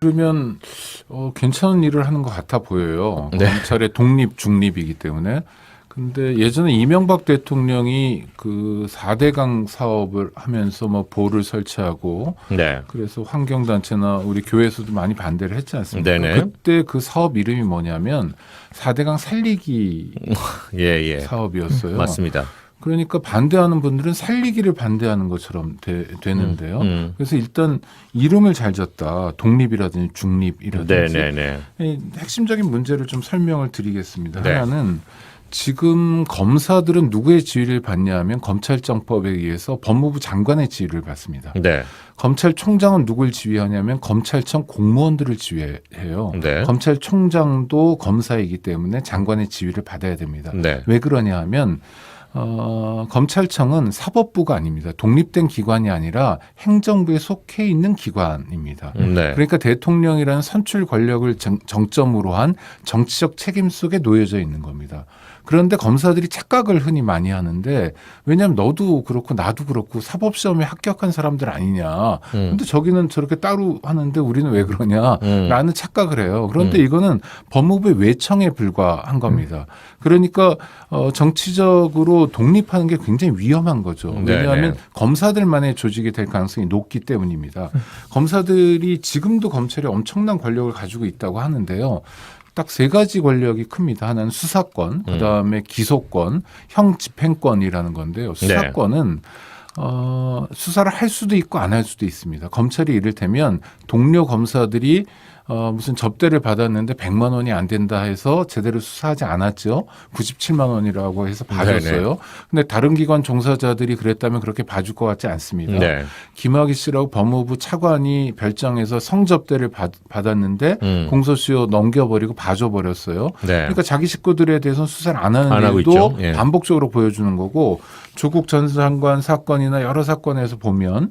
그러면 어, 괜찮은 일을 하는 것 같아 보여요. 네. 검찰의 독립 중립이기 때문에. 근데 예전에 이명박 대통령이 그 4대강 사업을 하면서 뭐 보를 설치하고 네. 그래서 환경 단체나 우리 교회에서도 많이 반대를 했지 않습니까? 네네. 그때 그 사업 이름이 뭐냐면 4대강 살리기 예, 예. 사업이었어요. 맞습니다. 그러니까 반대하는 분들은 살리기를 반대하는 것처럼 되, 는데요 음. 그래서 일단 이름을 잘 졌다. 독립이라든지 중립이라든지 네, 네, 네. 이 핵심적인 문제를 좀 설명을 드리겠습니다. 네. 하나는 지금 검사들은 누구의 지휘를 받냐 하면 검찰청법에 의해서 법무부 장관의 지휘를 받습니다. 네. 검찰총장은 누굴 지휘하냐면 검찰청 공무원들을 지휘해요. 네. 검찰총장도 검사이기 때문에 장관의 지휘를 받아야 됩니다. 네. 왜 그러냐 하면 어, 검찰청은 사법부가 아닙니다. 독립된 기관이 아니라 행정부에 속해 있는 기관입니다. 네. 그러니까 대통령이라는 선출 권력을 정, 정점으로 한 정치적 책임 속에 놓여져 있는 겁니다. 그런데 검사들이 착각을 흔히 많이 하는데 왜냐하면 너도 그렇고 나도 그렇고 사법 시험에 합격한 사람들 아니냐. 음. 근데 저기는 저렇게 따로 하는데 우리는 왜 그러냐. 음. 라는 착각을 해요. 그런데 음. 이거는 법무부의 외청에 불과한 겁니다. 그러니까 어, 정치적으로 독립하는 게 굉장히 위험한 거죠. 왜냐하면 네네. 검사들만의 조직이 될 가능성이 높기 때문입니다. 검사들이 지금도 검찰에 엄청난 권력을 가지고 있다고 하는데요. 딱 세 가지 권력이 큽니다. 하나는 수사권, 그 다음에 기소권, 형 집행권이라는 건데요. 수사권은 어, 수사를 할 수도 있고 안 할 수도 있습니다. 검찰이 이를테면 동료 검사들이 어, 무슨 접대를 받았는데 100만 원이 안 된다 해서 제대로 수사하지 않았죠. 97만 원이라고 해서 봐줬어요. 근데 다른 기관 종사자들이 그랬다면 그렇게 봐줄 것 같지 않습니다. 네. 김학의 씨라고 법무부 차관이 별장에서 성접대를 받, 받았는데 음. 공소시효 넘겨버리고 봐줘버렸어요. 네. 그러니까 자기 식구들에 대해서는 수사를 안 하는 안 일도. 예. 반복적으로 보여주는 거고 조국 전 장관 사건이나 여러 사건에서 보면 어,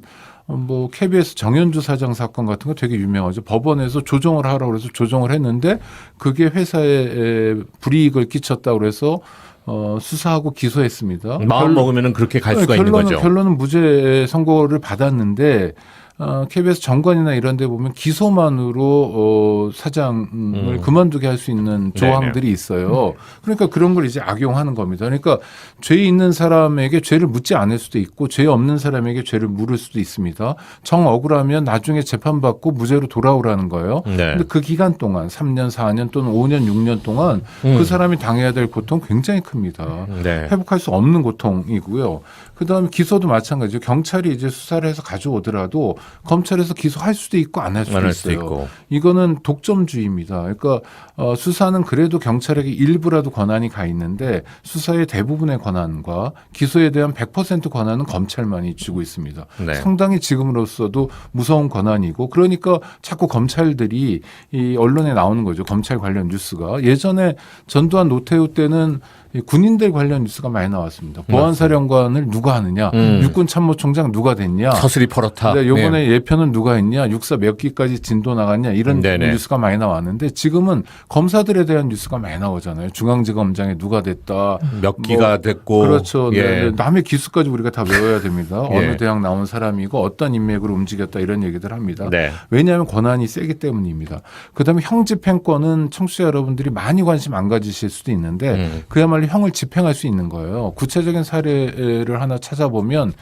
뭐 KBS 정현주 사장 사건 같은 거 되게 유명하죠. 법원에서 조정을 하라고 그래서 조정을 했는데 그게 회사에 에, 불이익을 끼쳤다고 그래서 어, 수사하고 기소했습니다. 마음 결- 먹으면 그렇게 갈 네, 수가 있는 결론은, 거죠. 결론은 무죄 선고를 받았는데 어, KBS 정관이나 이런 데 보면 기소만으로 어, 사장을 음. 그만두게 할 수 있는 조항들이 있어요. 그러니까 그런 걸 이제 악용하는 겁니다. 그러니까 죄 있는 사람에게 죄를 묻지 않을 수도 있고 죄 없는 사람에게 죄를 물을 수도 있습니다. 정 억울하면 나중에 재판받고 무죄로 돌아오라는 거예요. 네. 근데 그 기간 동안 3년, 4년 또는 5년, 6년 동안 음. 그 사람이 당해야 될 고통 굉장히 큽니다. 네. 회복할 수 없는 고통이고요. 그다음에 기소도 마찬가지죠. 경찰이 이제 수사를 해서 가져오더라도 검찰에서 기소할 수도 있고 안 할 수도 안할 있어요. 있고. 이거는 독점주의입니다. 그러니까 어, 수사는 그래도 경찰에게 일부라도 권한이 가 있는데 수사의 대부분의 권한과 기소에 대한 100% 권한은 검찰만이 쥐고 있습니다. 네. 상당히 지금으로서도 무서운 권한이고 그러니까 자꾸 검찰들이 이 언론에 나오는 거죠. 검찰 관련 뉴스가 예전에 전두환 노태우 때는 이 군인들 관련 뉴스가 많이 나왔습니다. 보안사령관을 누가 하느냐, 음. 육군 참모총장 누가 됐냐, 서슬이 퍼렇다. 네, 요번에 네. 예편은 누가 했냐, 육사 몇 기까지 진도 나갔냐 이런 네네. 뉴스가 많이 나왔는데 지금은 검사들에 대한 뉴스가 많이 나오잖아요. 중앙지검장에 누가 됐다. 몇 기가 됐고. 그렇죠. 예. 네, 네. 남의 기수까지 우리가 다 외워야 됩니다. 예. 어느 대학 나온 사람이고 어떤 인맥으로 움직였다 이런 얘기들 합니다. 네. 왜냐하면 권한이 세기 때문입니다. 그다음에 형 집행권은 청취자 여러분들이 많이 관심 안 가지실 수도 있는데 음. 그야말로 형을 집행할 수 있는 거예요. 구체적인 사례를 하나 찾아보면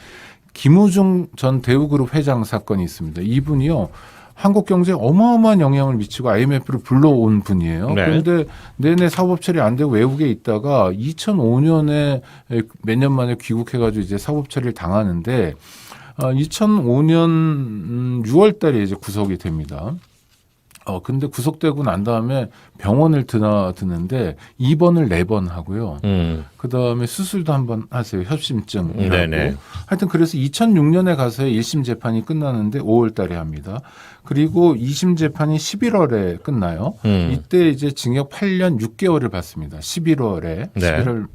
김우중 전 대우그룹 회장 사건이 있습니다. 이분이요. 한국 경제에 어마어마한 영향을 미치고 IMF를 불러온 분이에요. 네. 그런데 내내 사법 처리 안 되고 외국에 있다가 2005년에 몇 년 만에 귀국해가지고 이제 사법 처리를 당하는데 어, 2005년 6월 달에 이제 구속이 됩니다. 어, 근데 구속되고 난 다음에 병원을 드나 드는데 입원을 네 번 하고요. 음. 그 다음에 수술도 한 번 하세요. 협심증이라고. 네네. 하여튼 그래서 2006년에 가서 1심 재판이 끝나는데 5월 달에 합니다. 그리고 2심 재판이 11월에 끝나요. 음. 이때 이제 징역 8년 6개월을 받습니다. 11월에. 네. 11월.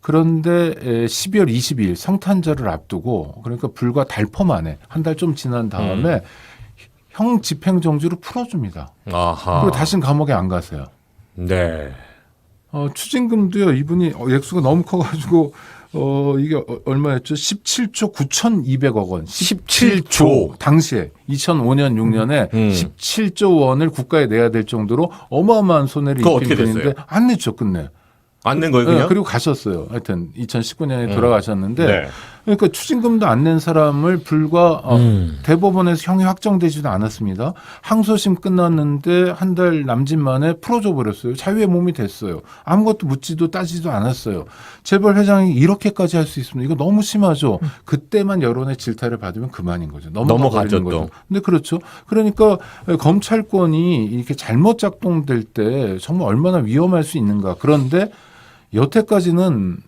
그런데 에, 12월 22일 성탄절을 앞두고 그러니까 불과 달포 만에 한 달 좀 지난 다음에 음. 형 집행 정지로 풀어줍니다. 아하. 그리고 다시는 감옥에 안 가세요. 네. 어, 추징금도요, 이분이 어, 액수가 너무 커가지고, 어 이게 어- 얼마였죠? 17조 9,200억 원. 17조. 당시에 2005년 6년에 음. 17조 원을 국가에 내야 될 정도로 어마어마한 손해를 그거 입힌 어떻게 분인데 됐어요? 안 냈죠 끝내. 안낸 거예요 네, 그냥? 그리고 가셨어요. 하여튼 2019년에 음. 돌아가셨는데 네. 그러니까 추징금도 안 낸 사람을 불과 어, 음. 대법원에서 형이 확정되지도 않았습니다. 항소심 끝났는데 한 달 남짓 만에 풀어줘 버렸어요. 자유의 몸이 됐어요. 아무것도 묻지도 따지도 않았어요. 재벌 회장이 이렇게까지 할 수 있습니다. 이거 너무 심하죠. 그때만 여론의 질타를 받으면 그만인 거죠. 넘어가 넘어가죠. 거죠. 근데 그렇죠. 그러니까 검찰권이 이렇게 잘못 작동될 때 정말 얼마나 위험할 수 있는가. 그런데 여태까지는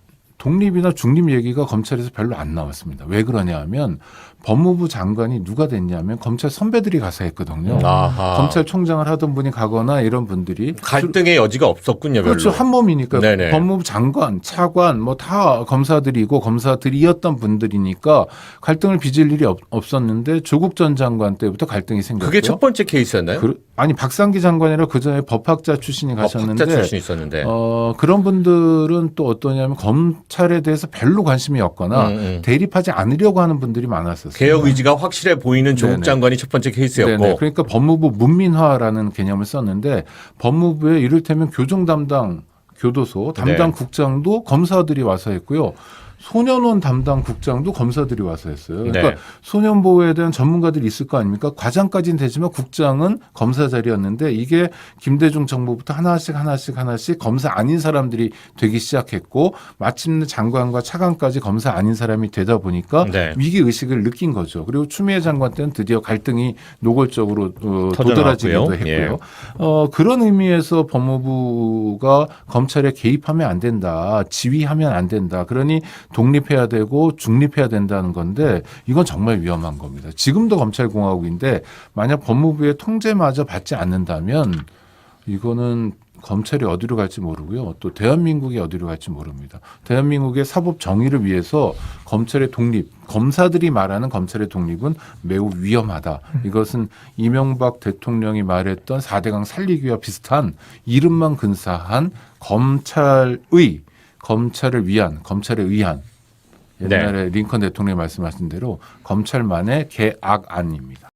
독립이나 중립 얘기가 검찰에서 별로 안 나왔습니다. 왜 그러냐 하면 법무부 장관이 누가 됐냐면 검찰 선배들이 가서 했거든요. 아하. 검찰총장을 하던 분이 가거나 이런 분들이 갈등의 여지가 없었군요, 별로. 그렇죠. 한 몸이니까 네네. 법무부 장관, 차관 뭐 다 검사들이고 검사들이었던 분들이니까 갈등을 빚을 일이 없, 없었는데 조국 전 장관 때부터 갈등이 생겼고요. 그게 첫 번째 케이스였나요? 그, 아니 박상기 장관이라 그 전에 법학자 출신이 어, 가셨는데 박자 출신 있었는데. 어, 그런 분들은 또 어떠냐면 검 찰에 대해서 별로 관심이 없거나 음, 음. 대립하지 않으려고 하는 분들이 많았었어요. 개혁 의지가 확실해 보이는 조국 네네. 장관이 첫 번째 케이스였고. 네네. 그러니까 법무부 문민화라는 개념을 썼는데 법무부에 이를테면 교정 담당 교도소 담당 네. 국장도 검사들이 와서 했고요. 소년원 담당 국장도 검사들이 와서 했어요. 그러니까 네. 소년 보호에 대한 전문가들이 있을 거 아닙니까? 과장까지는 되지만 국장은 검사 자리였는데 이게 김대중 정부부터 하나씩 하나씩 하나씩 검사 아닌 사람들이 되기 시작했고 마침내 장관과 차관까지 검사 아닌 사람이 되다 보니까 네. 위기 의식을 느낀 거죠. 그리고 추미애 장관 때는 드디어 갈등이 노골적으로 어. 도드라지기도 했고요. 예. 어, 그런 의미에서 법무부가 검찰에 개입하면 안 된다, 지휘하면 안 된다. 그러니 독립해야 되고 중립해야 된다는 건데 이건 정말 위험한 겁니다. 지금도 검찰공화국인데 만약 법무부의 통제마저 받지 않는다면 이거는 검찰이 어디로 갈지 모르고요. 또 대한민국이 어디로 갈지 모릅니다. 대한민국의 사법 정의를 위해서 검찰의 독립, 검사들이 말하는 검찰의 독립은 매우 위험하다. 이것은 이명박 대통령이 말했던 4대강 살리기와 비슷한 이름만 근사한 검찰의 검찰을 위한 검찰에 의한 옛날에 링컨 대통령이 말씀하신 대로 검찰만의 개악안입니다.